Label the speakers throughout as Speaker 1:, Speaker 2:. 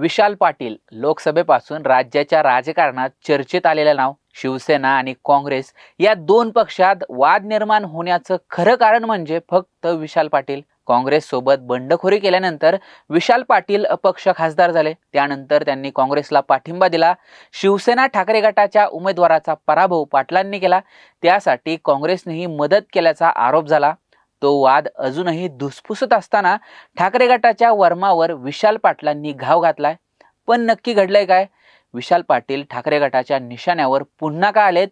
Speaker 1: विशाल पाटील लोकसभेपासून राज्याच्या राजकारणात चर्चेत आलेलं नाव शिवसेना आणि काँग्रेस या दोन पक्षात वाद निर्माण होण्याचं खरं कारण म्हणजे फक्त विशाल पाटील काँग्रेस सोबत बंडखोरी केल्यानंतर विशाल पाटील अपक्ष खासदार झाले. त्यानंतर त्यांनी काँग्रेसला पाठिंबा दिला. शिवसेना ठाकरे गटाच्या उमेदवाराचा पराभव पाटलांनी केला. त्यासाठी काँग्रेसनेही मदत केल्याचा आरोप झाला. तो वाद अजूनही धुसफुसत असताना ठाकरे गटाच्या वर्मावर विशाल पाटलांनी घाव घातलाय. पण नक्की घडलंय काय? विशाल पाटील ठाकरे गटाच्या निशाण्यावर पुन्हा का आलेत?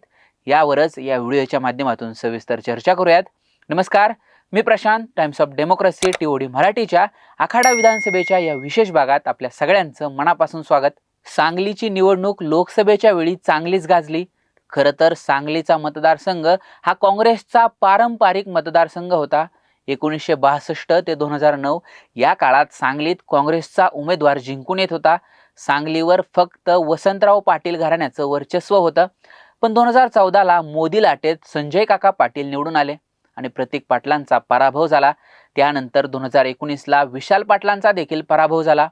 Speaker 1: यावरच या व्हिडिओच्या माध्यमातून सविस्तर चर्चा करूयात. नमस्कार मी Prashant Times of Democracy TOD मराठीच्या आखाडा विधानसभेच्या या विशेष भागात आपल्या सगळ्यांचं मनापासून स्वागत. सांगलीची निवडणूक लोकसभेच्या वेळी चांगलीच गाजली. खरं तर सांगलीचा मतदारसंघ हा काँग्रेसचा पारंपरिक मतदारसंघ होता. एकोणीसशे बासष्ट ते दोन हजार नऊ या काळात सांगलीत काँग्रेसचा उमेदवार जिंकून येत होता. सांगलीवर फक्त वसंतराव पाटील घराण्याचं वर्चस्व होतं. पण दोन हजार चौदाला मोदी लाटेत संजय काका पाटील निवडून आले आणि प्रतीक पाटलांचा पराभव झाला. त्यानंतर दोन हजार एकोणीसला विशाल पाटलांचा देखील पराभव झाला.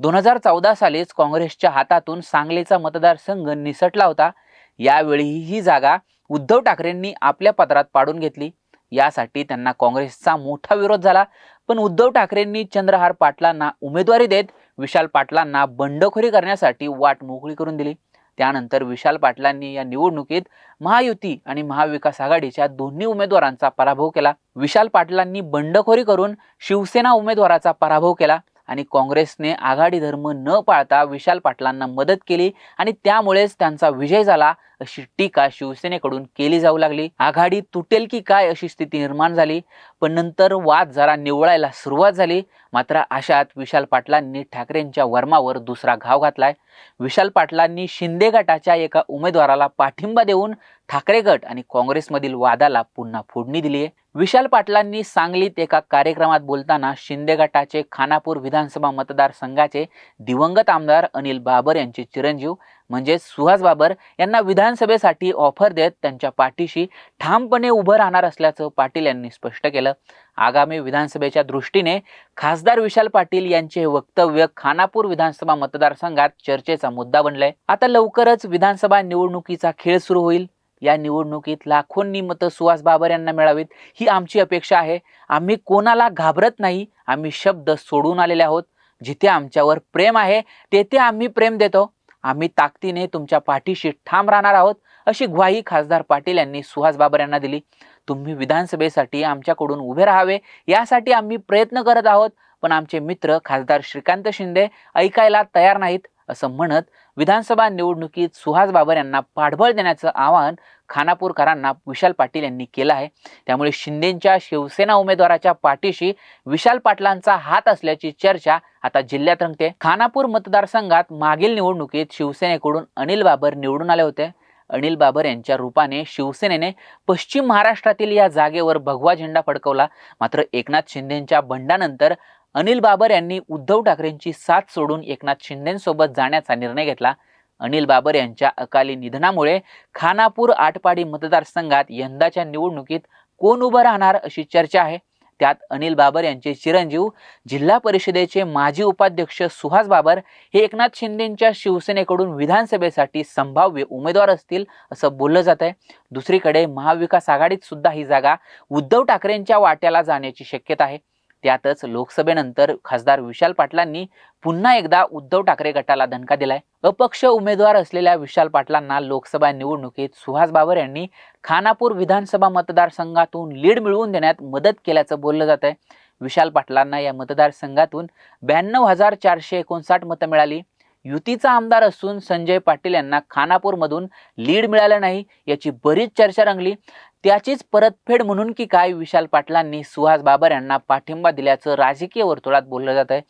Speaker 1: दोन हजार चौदा सालीच काँग्रेसच्या हातातून सांगलीचा मतदारसंघ निसटला होता. यावेळी ही जागा उद्धव ठाकरेंनी आपल्या पत्रात पाडून घेतली. यासाठी त्यांना काँग्रेसचा मोठा विरोध झाला. पण उद्धव ठाकरेंनी चंद्रहार पाटलांना उमेदवारी देत विशाल पाटलांना बंडखोरी करण्यासाठी वाट मोकळी करून दिली. त्यानंतर विशाल पाटलांनी या निवडणुकीत महायुती आणि महाविकास आघाडीच्या दोन्ही उमेदवारांचा पराभव केला. विशाल पाटलांनी बंडखोरी करून शिवसेना उमेदवाराचा पराभव केला. आणि काँग्रेसने आघाडी धर्म न पाळता विशाल पाटलांना मदत केली आणि त्यामुळेच त्यांचा विजय झाला. अशी टीका शिवसेनेकडून केली जाऊ लागली. आघाडी तुटेल की काय अशी स्थिती निर्माण झाली. पण नंतर वाद जरा निवळायला सुरुवात झाली. मात्र अशात विशाल पाटलांनी ठाकरेंच्या वर्मावर दुसरा घाव घातलाय. विशाल पाटलांनी शिंदे गटाच्या एका उमेदवाराला पाठिंबा देऊन ठाकरे गट आणि काँग्रेसमधील वादाला पुन्हा फोडणी दिली आहे. विशाल पाटलांनी सांगलीत एका कार्यक्रमात बोलताना शिंदे गटाचे खानापूर विधानसभा मतदारसंघाचे दिवंगत आमदार अनिल बाबर यांचे चिरंजीव म्हणजेच सुहास बाबर यांना विधानसभेसाठी ऑफर देत त्यांच्या पाठीशी ठामपणे उभं राहणार असल्याचं पाटील यांनी स्पष्ट केलं. आगामी विधानसभेच्या दृष्टीने खासदार विशाल पाटील यांचे हे वक्तव्य खानापूर विधानसभा मतदारसंघात चर्चेचा मुद्दा बनलाय. आता लवकरच विधानसभा निवडणुकीचा खेळ सुरू होईल. या निवडणुकीत लाखोंनी मतं सुहास बाबर यांना मिळावीत ही आमची अपेक्षा आहे. आम्ही कोणाला घाबरत नाही आम्ही शब्द सोडून आलेले आहोत. जिथे आमच्यावर प्रेम आहे तेथे आम्ही प्रेम देतो. आम्ही ताकदीने तुमच्या पाठीशी ठाम राहणार आहोत अशी ग्वाही खासदार पाटील यांनी सुहास बाबर यांना दिली. तुम्ही विधानसभेसाठी आमच्याकडून उभे राहावे यासाठी आम्ही प्रयत्न करत आहोत पण आमचे मित्र खासदार श्रीकांत शिंदे ऐकायला तयार नाहीत. असं म्हणत विधानसभा निवडणुकीत सुहास बाबर यांना पाठबळ देण्याचं आवाहन खानापूरकरांना विशाल पाटील यांनी केलं आहे. त्यामुळे शिंदेच्या शिवसेना उमेदवाराच्या पाठीशी विशाल पाटलांचा हात असल्याची चर्चा आता जिल्ह्यात रंगते. खानापूर मतदारसंघात मागील निवडणुकीत शिवसेनेकडून अनिल बाबर निवडून आले होते. अनिल बाबर यांच्या रूपाने शिवसेनेने पश्चिम महाराष्ट्रातील या जागेवर भगवा झेंडा फडकवला. मात्र एकनाथ शिंदेच्या बंडानंतर अनिल बाबर यांनी उद्धव ठाकरेंची साथ सोडून एकनाथ शिंदेसोबत जाण्याचा निर्णय घेतला. अनिल बाबर यांच्या अकाली निधनामुळे खानापूर आटपाडी मतदारसंघात यंदाच्या निवडणुकीत कोण उभं राहणार अशी चर्चा आहे. त्यात अनिल बाबर यांचे चिरंजीव जिल्हा परिषदेचे माजी उपाध्यक्ष सुहास बाबर हे एकनाथ शिंदेच्या शिवसेनेकडून विधानसभेसाठी संभाव्य उमेदवार असतील असं बोललं जात आहे दुसरीकडे महाविकास आघाडीत सुद्धा ही जागा उद्धव ठाकरेंच्या वाट्याला जाण्याची शक्यता आहे. त्यातच लोकसभेनंतर खासदार विशाल पाटलांनी पुन्हा एकदा उद्धव ठाकरे गटाला धनका दिलाय. अपक्ष उमेदवार असलेल्या विशाल पाटलांना लोकसभा निवडणुकीत सुहास बाबर यांनी खानापूर विधानसभा मतदारसंघातून लीड मिळवून देण्यात मदत केल्याचं बोललं जात आहे विशाल पाटलांना या मतदारसंघातून ब्याण्णव हजार चारशे एकोणसाठ मतं मिळाली. युतीचा आमदार असून संजय पाटील यांना खानापूरमधून लीड मिळालं नाही याची बरीच चर्चा रंगली. त्याचीच परतफेड म्हणून की काय विशाल पाटलांनी सुहास बाबर यांना पाठिंबा दिल्याचं राजकीय वर्तुळात बोललं जात आहे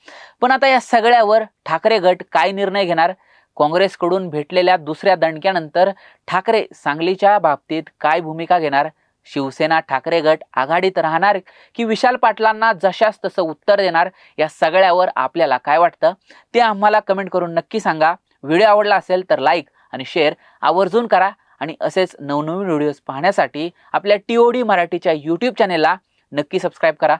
Speaker 1: पण आता या सगळ्यावर ठाकरे गट काय निर्णय घेणार? काँग्रेसकडून भेटलेल्या दुसऱ्या दणक्यानंतर ठाकरे सांगलीच्या बाबतीत काय भूमिका घेणार? शिवसेना ठाकरे गट आघाडीत राहणार की विशाल पाटलांना जशास तसं उत्तर देणार? या सगळ्यावर आपल्याला काय वाटतं? ते आम्हाला कमेंट करून नक्की सांगा. व्हिडिओ आवडला असेल तर लाईक आणि शेअर आवर्जून करा. आणि असेच नवनवीन व्हिडिओज पाहण्यासाठी आपल्या टी ओ डी मराठीच्या यूट्यूब चॅनेलला नक्की सबस्क्राईब करा.